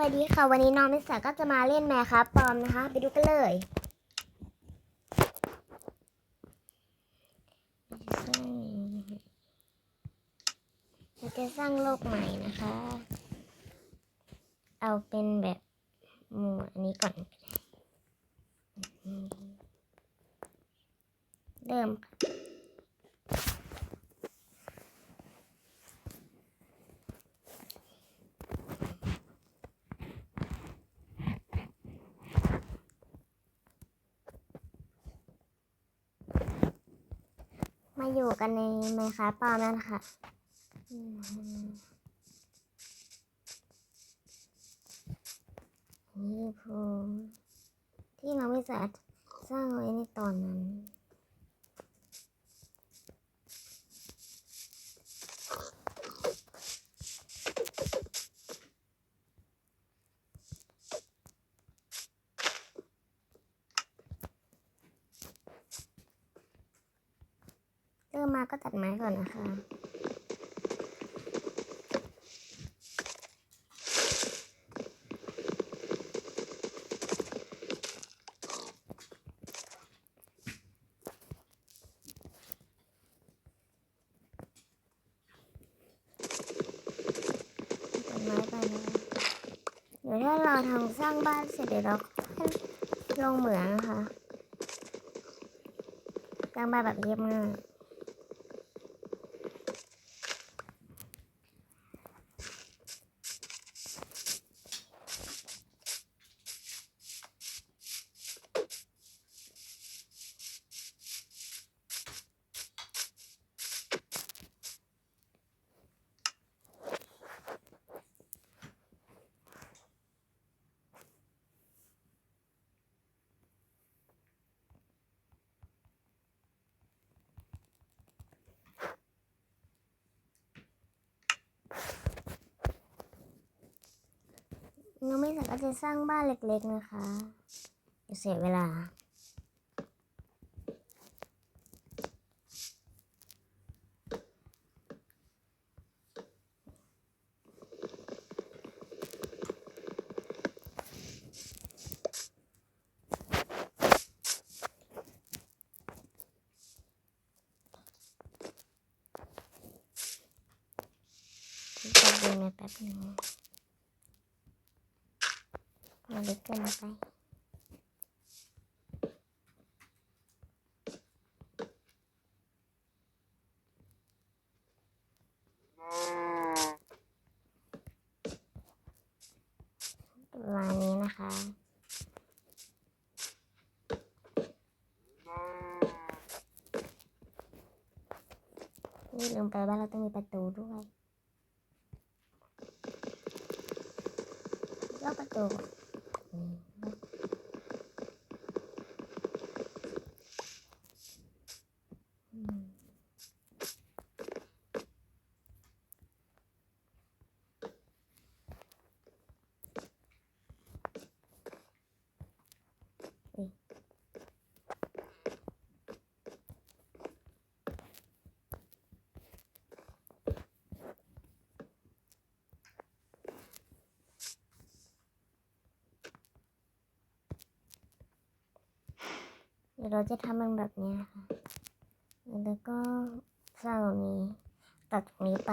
วัสดีค่ะ วันนี้น้องนิสาก็จะมาเล่นแมคครับปอมนะคะ ไปดูกันเลยเราจะสร้างโลกใหม่นะคะ เอาเป็นแบบหมู่อันนี้ก่อน เริ่ม มาอยู่กันในไมค์ครับปอมแล้วนะคะนี่ภูมิที่เราไม่สาสร้างไว้ในตอนนั้น เริ่มมาก็ตัดไม้ก่อนนะคะตัดไม้ไปนะคะเดี๋ยวถ้าเราทำสร้างบ้านเสร็จเดี๋ยวเราลงเหมืองนะคะสร้างบ้านแบบเรียบง่าย น้องไม่สักก็จะสร้างบ้านเล็กๆนะคะจะเสียเวลาจะดูในแป๊บหนึง มันเล็กเกินไปประมาณนี้นะคะนี่ลืมไปว่าเราต้องมีประตูด้วยล็อกประตู ดี๋ยวเราจะทำมันแบบนี้ค่ะ แล้วก็สร้างตรงนี้ตัดตรงนี้ไป